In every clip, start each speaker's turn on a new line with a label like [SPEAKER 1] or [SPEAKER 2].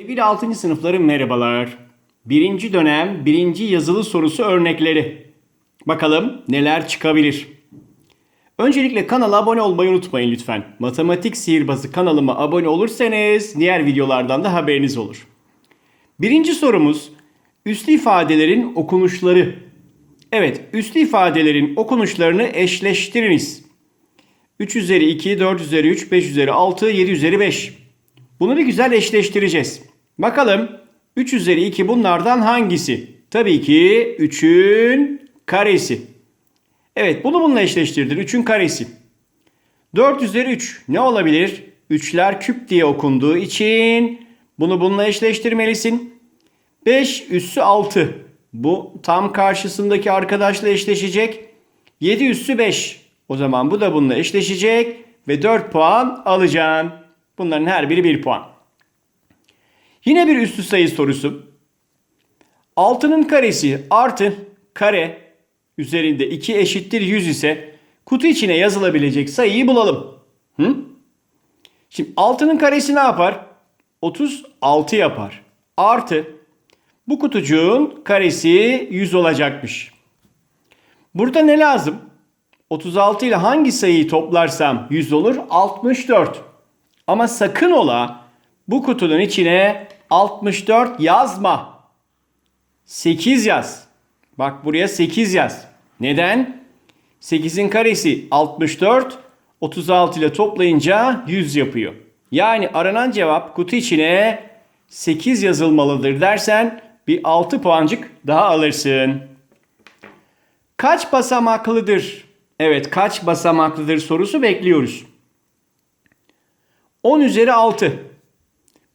[SPEAKER 1] Sevgili 6. sınıfların merhabalar. Birinci dönem birinci yazılı sorusu örnekleri. Bakalım neler çıkabilir. Öncelikle kanala abone olmayı unutmayın lütfen. Matematik Sihirbazı kanalıma abone olursanız diğer videolardan da haberiniz olur. Birinci sorumuz üslü ifadelerin okunuşları. Evet, üslü ifadelerin okunuşlarını eşleştiriniz. 3 üzeri 2, 4 üzeri 3, 5 üzeri 6, 7 üzeri 5. Bunu bir güzel eşleştireceğiz. Bakalım 3 üzeri 2 bunlardan hangisi? Tabii ki 3'ün karesi. Evet bunu bununla eşleştirdin. 3'ün karesi. 4 üzeri 3 ne olabilir? 3'ler küp diye okunduğu için bunu bununla eşleştirmelisin. 5 üssü 6. Bu tam karşısındaki arkadaşla eşleşecek. 7 üssü 5. O zaman bu da bununla eşleşecek ve 4 puan alacaksın. Bunların her biri 1 puan. Yine bir üstü sayı sorusu. 6'nın karesi artı kare üzerinde 2 eşittir 100 ise kutu içine yazılabilecek sayıyı bulalım. Hı? Şimdi 6'nın karesi ne yapar? 36 yapar. Artı bu kutucuğun karesi 100 olacakmış. Burada ne lazım? 36 ile hangi sayıyı toplarsam 100 olur? 64. Ama sakın ola bu kutunun içine 64 yazma. 8 yaz. Bak buraya 8 yaz. Neden? 8'in karesi 64, 36 ile toplayınca 100 yapıyor. Yani aranan cevap kutu içine 8 yazılmalıdır dersen bir 6 puancık daha alırsın. Kaç basamaklıdır? Evet kaç basamaklıdır sorusu bekliyoruz. 10 üzeri 6.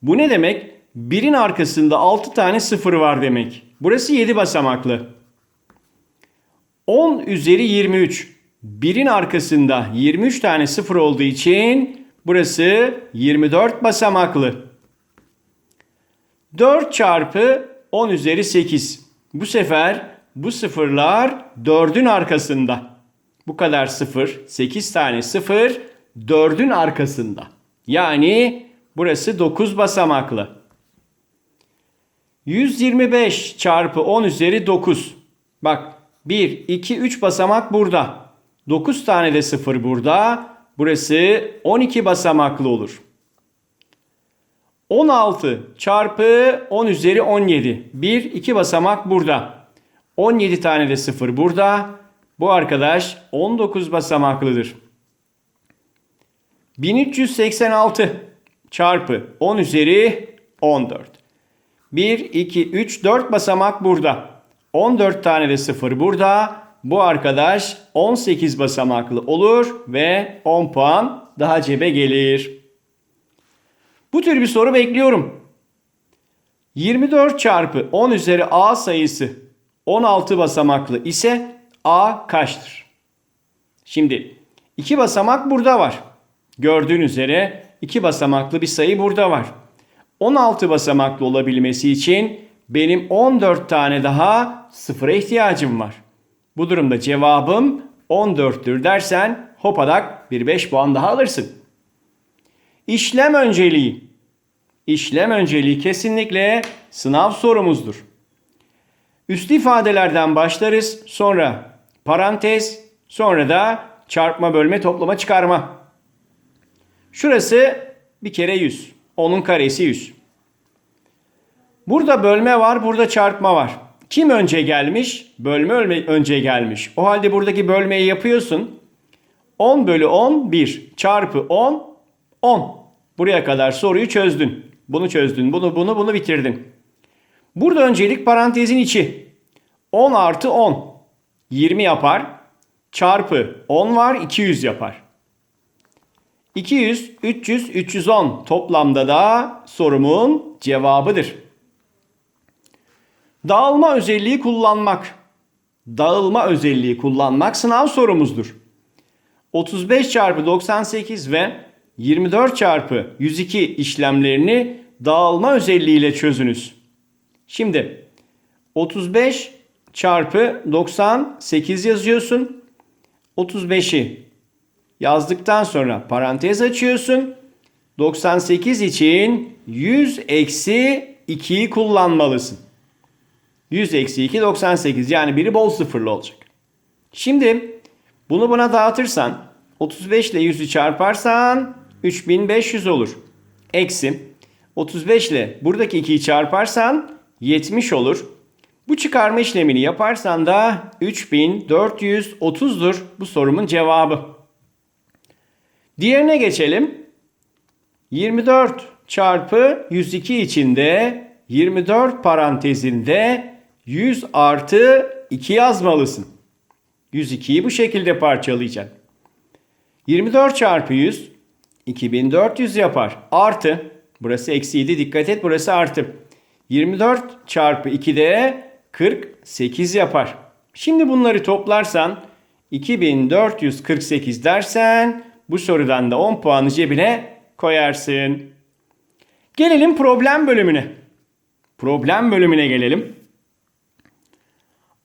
[SPEAKER 1] Bu ne demek? 1'in arkasında 6 tane sıfır var demek. Burası 7 basamaklı. 10 üzeri 23. 1'in arkasında 23 tane sıfır olduğu için burası 24 basamaklı. 4 çarpı 10 üzeri 8. Bu sefer bu sıfırlar 4'ün arkasında. Bu kadar sıfır, 8 tane sıfır 4'ün arkasında. Yani burası 9 basamaklı. 125 çarpı 10 üzeri 9. Bak 1, 2, 3 basamak burada. 9 tane de sıfır burada. Burası 12 basamaklı olur. 16 çarpı 10 üzeri 17. 1, 2 basamak burada. 17 tane de sıfır burada. Bu arkadaş 19 basamaklıdır. 1386 çarpı 10 üzeri 14. 1, 2, 3, 4 basamak burada. 14 tane de sıfır burada. Bu arkadaş 18 basamaklı olur ve 10 puan daha cebe gelir. Bu tür bir soru bekliyorum. 24 çarpı 10 üzeri a sayısı 16 basamaklı ise a kaçtır? Şimdi iki basamak burada var. Gördüğün üzere iki basamaklı bir sayı burada var. 16 basamaklı olabilmesi için benim 14 tane daha sıfıra ihtiyacım var. Bu durumda cevabım 14'tür dersen hopadak bir 5 puan daha alırsın. İşlem önceliği. İşlem önceliği kesinlikle sınav sorumuzdur. Üslü ifadelerden başlarız. Sonra parantez, sonra da çarpma, bölme, toplama, çıkarma. Şurası bir kere 100. Onun karesi 100. Burada bölme var, burada çarpma var. Kim önce gelmiş? Bölme önce gelmiş. O halde buradaki bölmeyi yapıyorsun. 10 bölü 10 1 çarpı 10 10. Buraya kadar soruyu çözdün. Bunu çözdün. Bunu bunu bunu bitirdin. Burada öncelik parantezin içi. 10 artı 10. 20 yapar. Çarpı 10 var 200 yapar. 200, 300, 310 toplamda da sorumun cevabıdır. Dağılma özelliği kullanmak. Dağılma özelliği kullanmak sınav sorumuzdur. 35 çarpı 98 ve 24 çarpı 102 işlemlerini dağılma özelliğiyle çözünüz. Şimdi 35 çarpı 98 yazıyorsun. 35'i yazdıktan sonra parantez açıyorsun. 98 için 100 eksi 2'yi kullanmalısın. 100 eksi 2 98 yani biri bol sıfırlı olacak. Şimdi bunu buna dağıtırsan 35 ile 100'ü çarparsan 3500 olur. Eksi 35 ile buradaki 2'yi çarparsan 70 olur. Bu çıkarma işlemini yaparsan da 3430'dur bu sorumun cevabı. Diğerine geçelim. 24 çarpı 102 içinde 24 parantezinde 100 artı 2 yazmalısın. 102'yi bu şekilde parçalayacaksın. 24 çarpı 100 2400 yapar. Artı burası eksiydi dikkat et burası artı. 24 çarpı 2 de 48 yapar. Şimdi bunları toplarsan 2448 dersen bu sorudan da 10 puanı cebine koyarsın. Gelelim problem bölümüne. Problem bölümüne gelelim.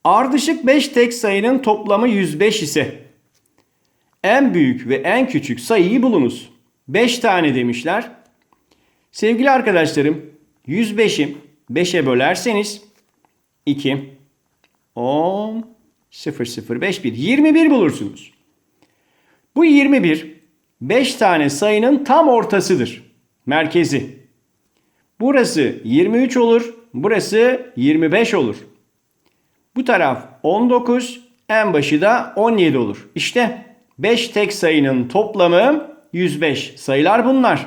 [SPEAKER 1] Ardışık 5 tek sayının toplamı 105 ise en büyük ve en küçük sayıyı bulunuz. 5 tane demişler. Sevgili arkadaşlarım 105'i 5'e bölerseniz 2 10 0 0 5 1 21 bulursunuz. Bu 21 5 tane sayının tam ortasıdır. Merkezi. Burası 23 olur. Burası 25 olur. Bu taraf 19, en başı da 17 olur. İşte 5 tek sayının toplamı 105. Sayılar bunlar.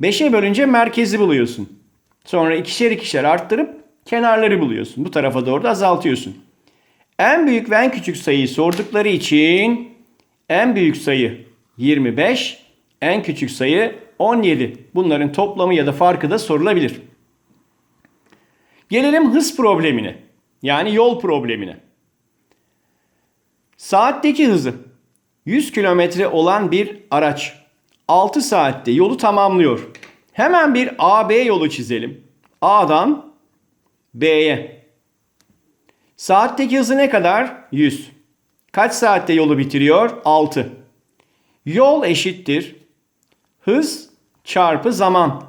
[SPEAKER 1] 5'e bölünce merkezi buluyorsun. Sonra ikişer ikişer arttırıp kenarları buluyorsun. Bu tarafa doğru da azaltıyorsun. En büyük ve en küçük sayıyı sordukları için en büyük sayı 25, en küçük sayı 17. Bunların toplamı ya da farkı da sorulabilir. Gelelim hız problemine. Yani yol problemine. Saatteki hızı 100 kilometre olan bir araç 6 saatte yolu tamamlıyor. Hemen bir AB yolu çizelim. A'dan B'ye. Saatteki hızı ne kadar? 100. Kaç saatte yolu bitiriyor? 6. Yol eşittir. Hız çarpı zaman.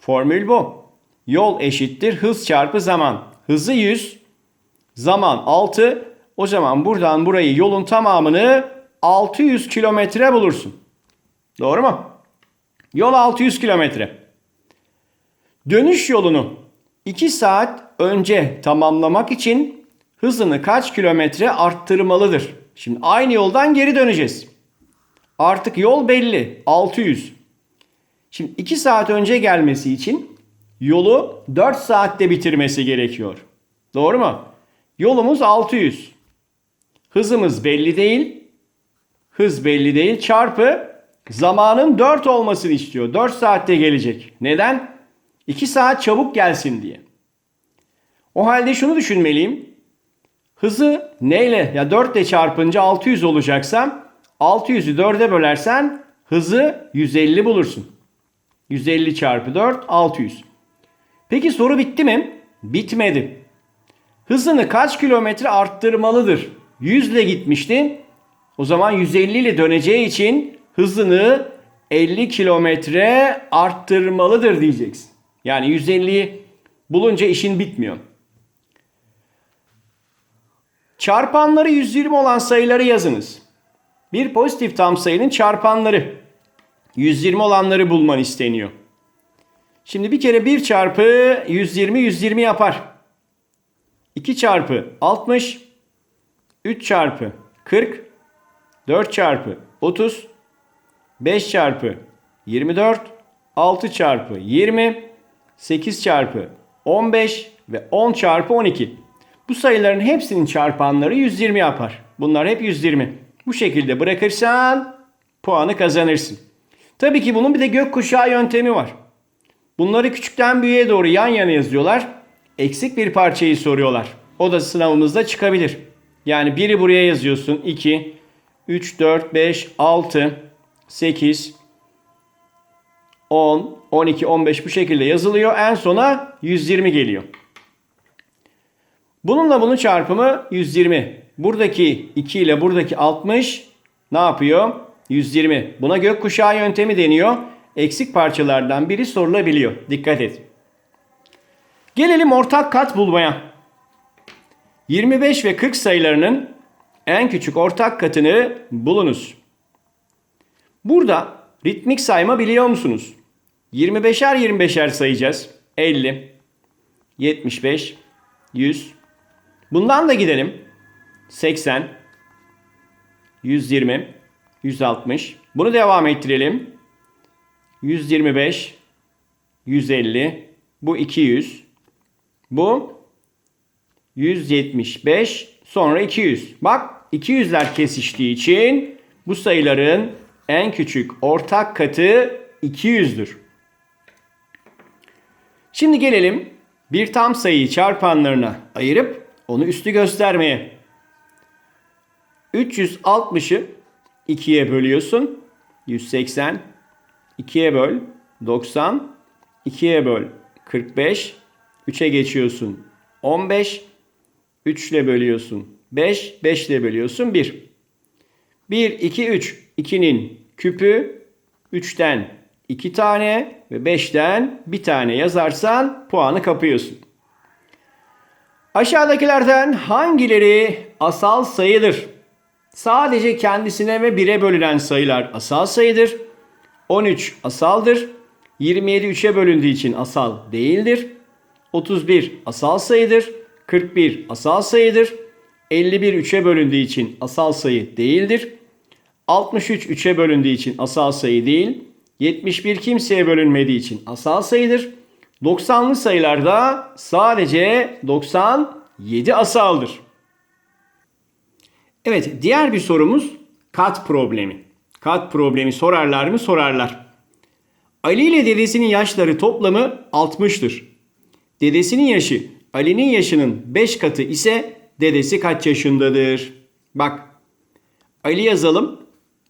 [SPEAKER 1] Formül bu. Yol eşittir hız çarpı zaman. Hızı 100, zaman 6. O zaman buradan burayı yolun tamamını 600 kilometre bulursun. Doğru mu? Yol 600 kilometre. Dönüş yolunu 2 saat önce tamamlamak için hızını kaç kilometre arttırmalıdır? Şimdi aynı yoldan geri döneceğiz. Artık yol belli. 600. Şimdi 2 saat önce gelmesi için yolu 4 saatte bitirmesi gerekiyor. Doğru mu? Yolumuz 600. Hızımız belli değil. Hız belli değil. Çarpı zamanın 4 olmasını istiyor. 4 saatte gelecek. Neden? 2 saat çabuk gelsin diye. O halde şunu düşünmeliyim. Hızı neyle ya 4 ile çarpınca 600 olacaksa 600'ü 4'e bölersen hızı 150 bulursun. 150 çarpı 4 600. Peki soru bitti mi? Bitmedi. Hızını kaç kilometre arttırmalıdır? 100 ile gitmişti. O zaman 150 ile döneceği için hızını 50 kilometre arttırmalıdır diyeceksin. Yani 150'yi bulunca işin bitmiyor. Çarpanları 120 olan sayıları yazınız. Bir pozitif tam sayının çarpanları. 120 olanları bulman isteniyor. Şimdi bir kere 1 çarpı 120 120 yapar. 2 çarpı 60 3 çarpı 40 4 çarpı 30 5 çarpı 24 6 çarpı 20 8 çarpı 15 ve 10 çarpı 12. Bu sayıların hepsinin çarpanları 120 yapar. Bunlar hep 120. Bu şekilde bırakırsan puanı kazanırsın. Tabii ki bunun bir de gökkuşağı yöntemi var. Bunları küçükten büyüğe doğru yan yana yazıyorlar. Eksik bir parçayı soruyorlar. O da sınavımızda çıkabilir. Yani biri buraya yazıyorsun. 2, 3, 4, 5, 6, 8, 10, 12, 15 bu şekilde yazılıyor. En sona 120 geliyor. Bununla bunun çarpımı 120. Buradaki 2 ile buradaki 60 ne yapıyor? 120. Buna gökkuşağı yöntemi deniyor. eksik parçalardan biri sorulabiliyor. Dikkat et. Gelelim ortak kat bulmaya. 25 ve 40 sayılarının en küçük ortak katını bulunuz. Burada ritmik sayma biliyor musunuz? 25'er 25'er sayacağız. 50, 75, 100. Bundan da gidelim. 80, 120, 160. Bunu devam ettirelim. 125, 150, bu 200. Bu 175, sonra 200. Bak 200'ler kesiştiği için bu sayıların en küçük ortak katı 200'dür. Şimdi gelelim bir tam sayıyı çarpanlarına ayırıp onu üstü göstermeye. 360'ı 2'ye bölüyorsun. 180. 2'ye böl. 90. 2'ye böl. 45. 3'e geçiyorsun. 15. 3 ile bölüyorsun. 5. 5 ile bölüyorsun. 1. 1, 2, 3. 2'nin küpü 3'ten 2 tane ve 5'ten 1 tane yazarsan puanı kapıyorsun. Aşağıdakilerden hangileri asal sayıdır? Sadece kendisine ve 1'e bölünen sayılar asal sayıdır. 13 asaldır. 27 3'e bölündüğü için asal değildir. 31 asal sayıdır. 41 asal sayıdır. 51 3'e bölündüğü için asal sayı değildir. 63 3'e bölündüğü için asal sayı değil. 71 kimseye bölünmediği için asal sayıdır. 90'lı sayılarda sadece 97 asaldır. Evet, diğer bir sorumuz kat problemi. Kat problemi sorarlar mı? Sorarlar. Ali ile dedesinin yaşları toplamı 60'tır. Dedesinin yaşı Ali'nin yaşının 5 katı ise dedesi kaç yaşındadır? Bak. Ali yazalım.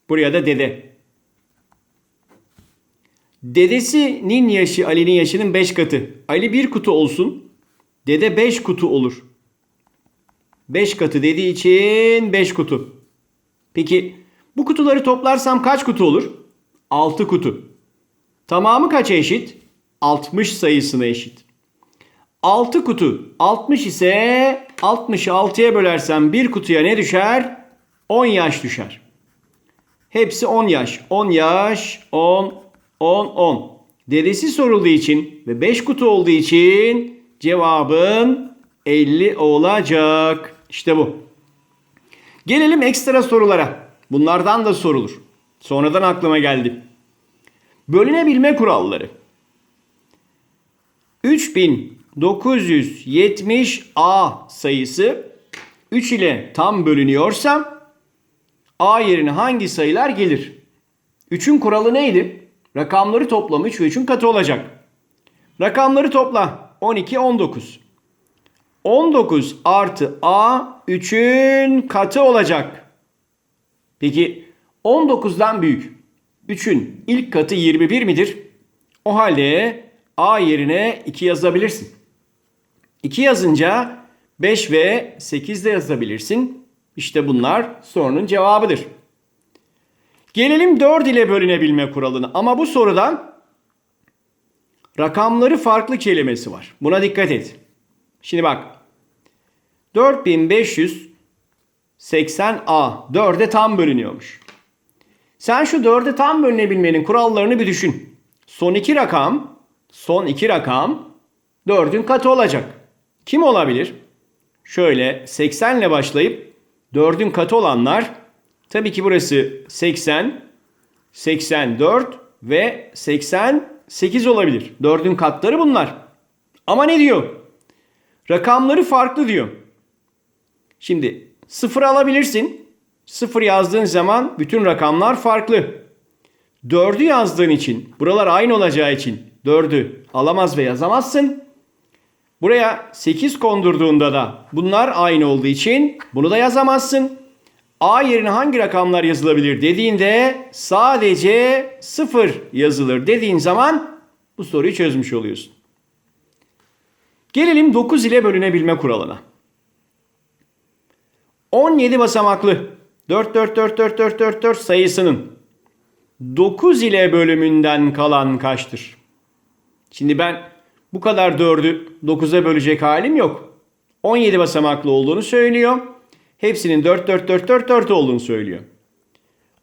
[SPEAKER 1] Buraya da dede. Dedesinin yaşı Ali'nin yaşının 5 katı. Ali 1 kutu olsun. Dede 5 kutu olur. 5 katı dediği için 5 kutu. Peki bu kutuları toplarsam kaç kutu olur? 6 kutu. Tamamı kaça eşit? 60 sayısına eşit. 6 kutu 60 ise 60'ı 6'ya bölersem bir kutuya ne düşer? 10 yaş düşer. Hepsi 10 yaş. 10 yaş, 10, 10, 10. Dedesi sorulduğu için ve 5 kutu olduğu için cevabın 50 olacak. İşte bu. Gelelim ekstra sorulara. Bunlardan da sorulur. Sonradan aklıma geldi. Bölünebilme kuralları. 3970A sayısı 3 ile tam bölünüyorsa A yerine hangi sayılar gelir? 3'ün kuralı neydi? Rakamları toplamı 3 ve 3'ün katı olacak. Rakamları topla. 12, 19. 19 artı A 3'ün katı olacak. Peki 19'dan büyük. 3'ün ilk katı 21 midir? O halde A yerine 2 yazabilirsin. 2 yazınca 5 ve 8 de yazabilirsin. İşte bunlar sorunun cevabıdır. Gelelim 4 ile bölünebilme kuralına. Ama bu sorudan rakamları farklı kelimesi var. Buna dikkat et. Şimdi bak. 4580A 4'e tam bölünüyormuş. Sen şu 4'e tam bölünebilmenin kurallarını bir düşün. Son iki rakam, son iki rakam 4'ün katı olacak. Kim olabilir? Şöyle 80 ile başlayıp 4'ün katı olanlar tabii ki burası 80, 84 ve 88 olabilir. 4'ün katları bunlar. Ama ne diyor? Rakamları farklı diyor. Şimdi 0 alabilirsin. 0 yazdığın zaman bütün rakamlar farklı. 4'ü yazdığın için, buralar aynı olacağı için 4'ü alamaz ve yazamazsın. Buraya 8 kondurduğunda da bunlar aynı olduğu için bunu da yazamazsın. A yerine hangi rakamlar yazılabilir dediğinde sadece 0 yazılır dediğin zaman bu soruyu çözmüş oluyorsun. Gelelim 9 ile bölünebilme kuralına. 17 basamaklı 4 4 4 4 4 4 4 sayısının 9 ile bölümünden kalan kaçtır? Şimdi ben bu kadar 4'ü 9'a bölecek halim yok. 17 basamaklı olduğunu söylüyor. Hepsinin 4 4 4 4 4 olduğunu söylüyor.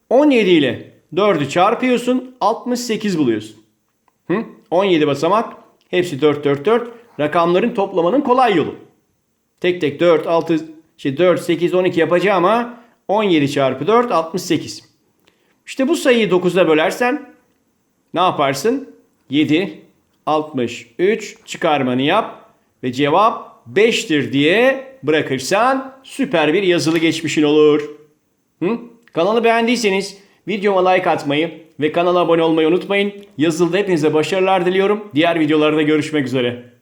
[SPEAKER 1] 17 ile 4'ü çarpıyorsun 68 buluyorsun. Hı? 17 basamak hepsi 4 4 4 rakamların toplamanın kolay yolu. Tek tek 4 6 şey 4 8 12 yapacağım ama 17 çarpı 4 68. İşte bu sayıyı 9'a bölersen ne yaparsın? 7 63 çıkarmanı yap ve cevap 5'tir diye bırakırsan süper bir yazılı geçmişin olur. Hı? Kanalı beğendiyseniz videoma like atmayı ve kanala abone olmayı unutmayın. Yazılıda hepinize başarılar diliyorum. Diğer videolarda görüşmek üzere.